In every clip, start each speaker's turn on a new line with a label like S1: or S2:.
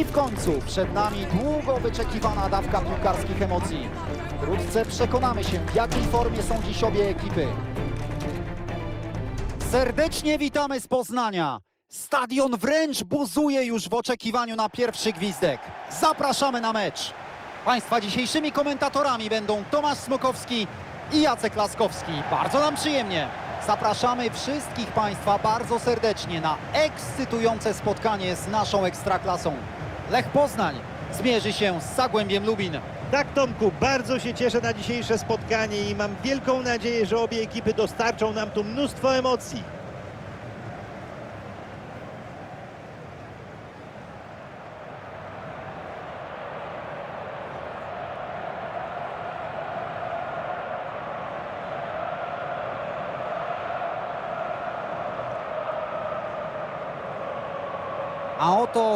S1: I w końcu przed nami długo wyczekiwana dawka piłkarskich emocji. Wkrótce przekonamy się, w jakiej formie są dziś obie ekipy. Serdecznie witamy z Poznania. Stadion wręcz buzuje już w oczekiwaniu na pierwszy gwizdek. Zapraszamy na mecz. Państwa dzisiejszymi komentatorami będą Tomasz Smokowski i Jacek Laskowski. Bardzo nam przyjemnie. Zapraszamy wszystkich Państwa bardzo serdecznie na ekscytujące spotkanie z naszą Ekstraklasą. Lech Poznań zmierzy się z Zagłębiem Lubin.
S2: Tak, Tomku, bardzo się cieszę na dzisiejsze spotkanie i mam wielką nadzieję, że obie ekipy dostarczą nam tu mnóstwo emocji.
S1: A oto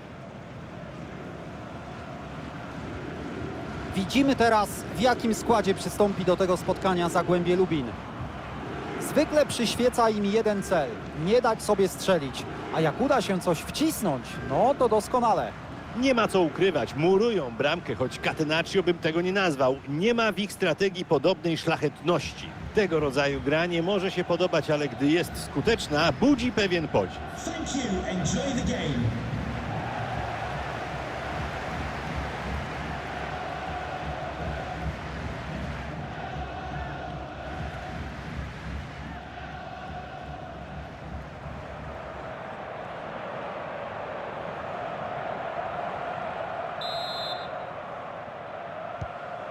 S1: Widzimy teraz, w jakim składzie przystąpi do tego spotkania Zagłębie Lubin. Zwykle przyświeca im jeden cel – nie dać sobie strzelić. A jak uda się coś wcisnąć, no to doskonale.
S2: Nie ma co ukrywać, murują bramkę, choć Catenaccio bym tego nie nazwał. Nie ma w ich strategii podobnej szlachetności. Tego rodzaju gra nie może się podobać, ale gdy jest skuteczna, budzi pewien podziw.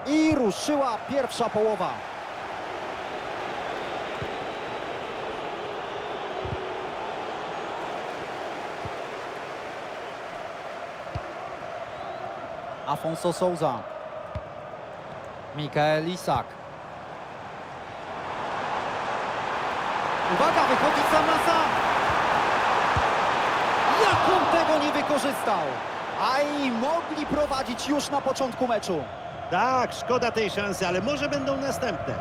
S1: I ruszyła pierwsza połowa. Afonso Souza. Mikael Isak. Uwaga, wychodzi sam na sam. Jak on tego nie wykorzystał? A i mogli prowadzić już na początku meczu.
S2: Tak, szkoda tej szansy, ale może będą następne.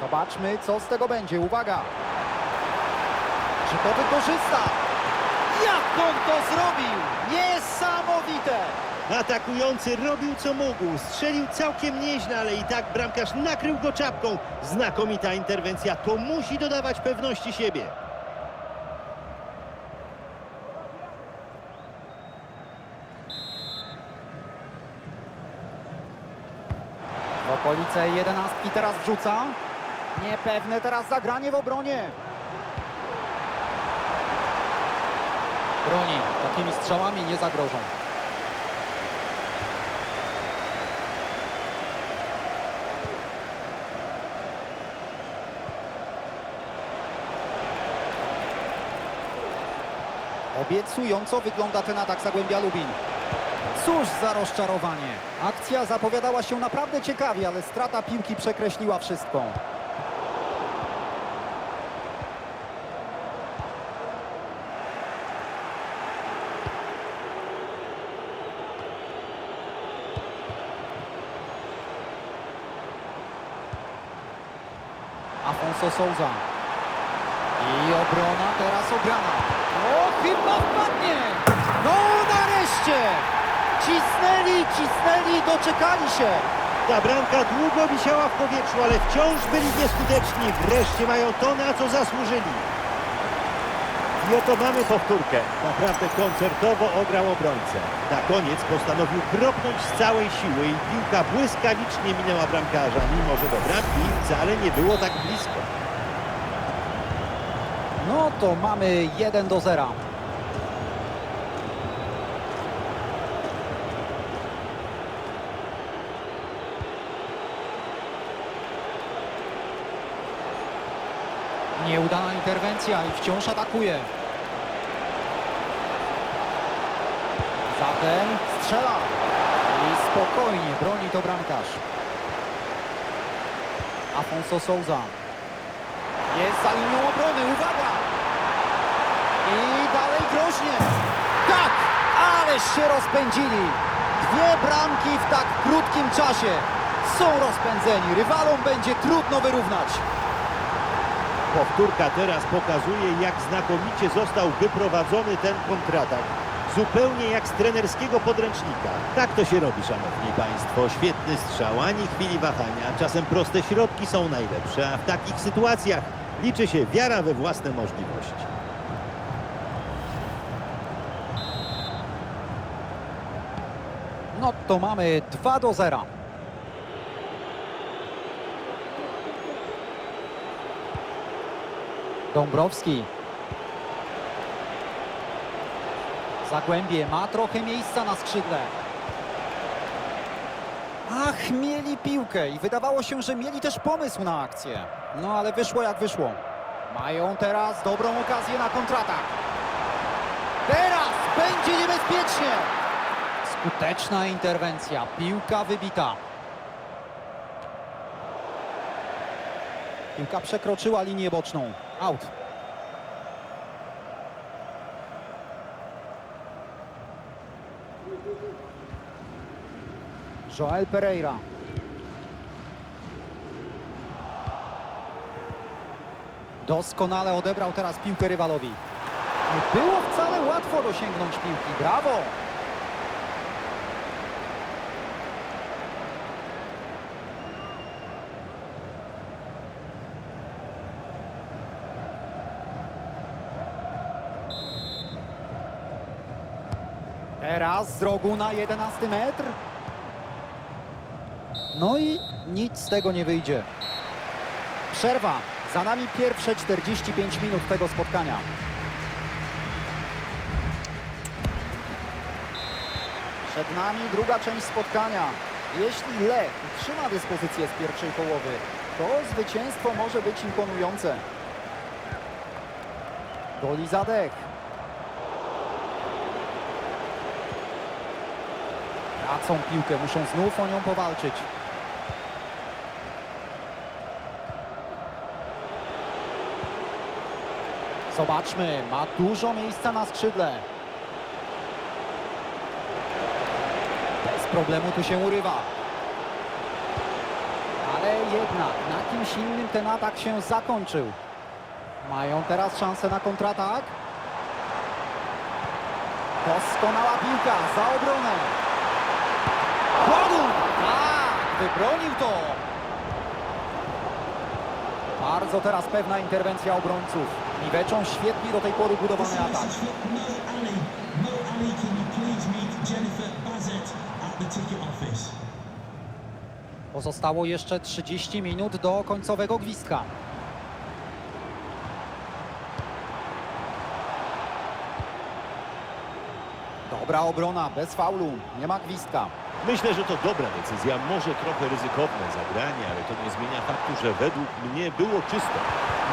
S1: Zobaczmy, co z tego będzie. Uwaga! Czy to wykorzysta? Jak on to zrobił? Niesamowite!
S2: Atakujący robił co mógł, strzelił całkiem nieźle, ale i tak bramkarz nakrył go czapką. Znakomita interwencja, to musi dodawać pewności siebie.
S1: W okolice jedenastki teraz wrzuca. Niepewne teraz zagranie w obronie. Broni. Takimi strzałami nie zagrożą. Obiecująco wygląda ten atak Zagłębia Lubin. Cóż za rozczarowanie. Akcja zapowiadała się naprawdę ciekawie, ale strata piłki przekreśliła wszystko. Afonso Souza. I obrona teraz obrana. O, chyba wpadnie! No nareszcie! Cisnęli, cisnęli, doczekali się.
S2: Ta bramka długo wisiała w powietrzu, ale wciąż byli nieskuteczni. Wreszcie mają to, na co zasłużyli. I oto mamy powtórkę. Naprawdę koncertowo ograł obrońcę. Na koniec postanowił kropnąć z całej siły i piłka błyskawicznie minęła bramkarza, mimo że do bramki wcale nie było tak blisko.
S1: No to mamy 1 do 0. Nieudana interwencja i wciąż atakuje. Zatem strzela. I spokojnie broni to bramkarz. Afonso Souza. Jest za linią obrony, uwaga! I dalej groźnie. Tak, ależ się rozpędzili. Dwie bramki w tak krótkim czasie. Są rozpędzeni, rywalom będzie trudno wyrównać.
S2: Powtórka teraz pokazuje, jak znakomicie został wyprowadzony ten kontratak. Zupełnie jak z trenerskiego podręcznika. Tak to się robi, szanowni państwo. Świetny strzał, ani chwili wahania. Czasem proste środki są najlepsze, a w takich sytuacjach liczy się wiara we własne możliwości.
S1: No to mamy 2 do 0. Dąbrowski. Zagłębie ma trochę miejsca na skrzydle. Ach, mieli piłkę i wydawało się, że mieli też pomysł na akcję. No ale wyszło jak wyszło. Mają teraz dobrą okazję na kontratak. Teraz będzie niebezpiecznie. Skuteczna interwencja. Piłka wybita. Piłka przekroczyła linię boczną. Out. Joel Pereira. Doskonale odebrał teraz piłkę rywalowi. Nie było wcale łatwo dosięgnąć piłki. Brawo! Teraz z rogu na 11 metr. No i nic z tego nie wyjdzie. Przerwa. Za nami pierwsze 45 minut tego spotkania. Przed nami druga część spotkania. Jeśli Lech utrzyma dyspozycję z pierwszej połowy, to zwycięstwo może być imponujące. Goli zadech. Tracą piłkę, muszą znów o nią powalczyć. Zobaczmy, ma dużo miejsca na skrzydle. Bez problemu tu się urywa. Ale jednak na kimś innym ten atak się zakończył. Mają teraz szansę na kontratak. Doskonała piłka za obronę. Kładł! Tak, wybronił to. Bardzo teraz pewna interwencja obrońców. Niweczą świetnie do tej pory budowany atak.
S3: Office?
S1: Pozostało jeszcze 30 minut do końcowego gwizdka. Dobra obrona, bez faulu, nie ma gwizdka.
S2: Myślę, że to dobra decyzja, może trochę ryzykowne zagranie, ale to nie zmienia faktu, że według mnie było czysto.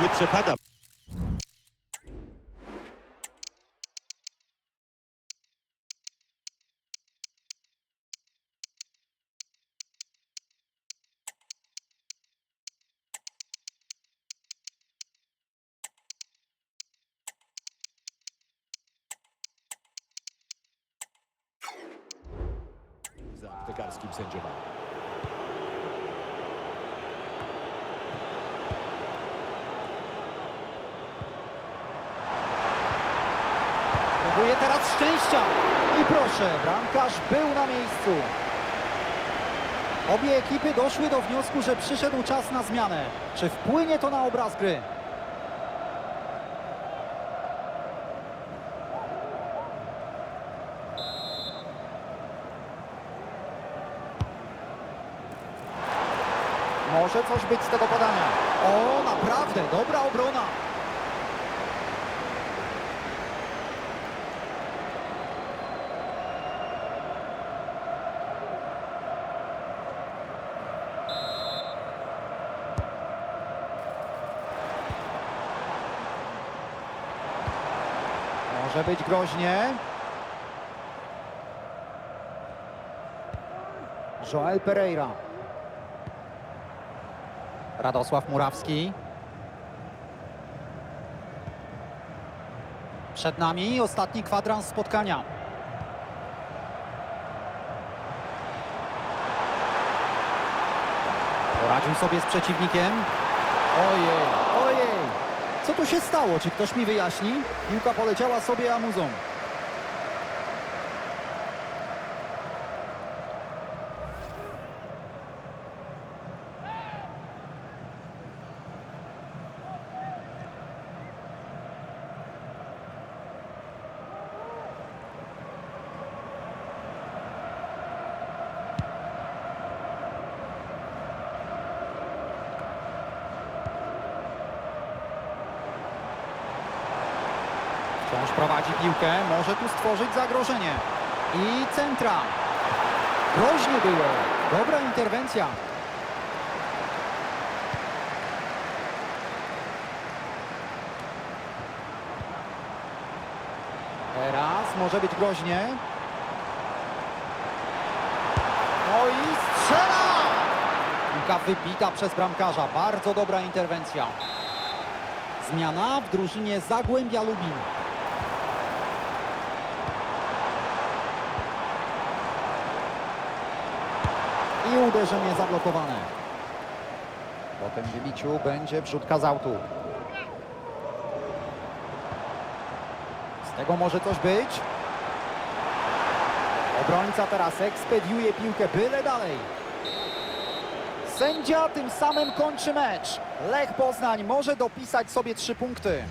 S2: Nie przepada za aptekarskim sędziowaniem.
S1: Próbuje teraz szczęścia. I proszę, bramkarz był na miejscu. Obie ekipy doszły do wniosku, że przyszedł czas na zmianę. Czy wpłynie to na obraz gry? może coś być z tego podania. O, naprawdę, dobra obrona. Może być groźnie. Joel Pereira. Radosław Murawski. Przed nami ostatni kwadrans spotkania. Poradził sobie z przeciwnikiem. Ojej, ojej. Co tu się stało? Czy ktoś mi wyjaśni? Piłka poleciała sobie amuzą. Wciąż prowadzi piłkę, może tu stworzyć zagrożenie. I centra. Groźnie było. Dobra interwencja. Teraz może być groźnie. No i strzela! Piłka wybita przez bramkarza. Bardzo dobra interwencja. Zmiana w drużynie Zagłębia Lubin. I uderzenie zablokowane. Po tym wybiciu będzie wrzutka z autu. Z tego może coś być. Obrońca teraz ekspediuje piłkę byle dalej. Sędzia tym samym kończy mecz. Lech Poznań może dopisać sobie trzy punkty.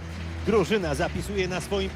S2: Drużyna zapisuje na swoim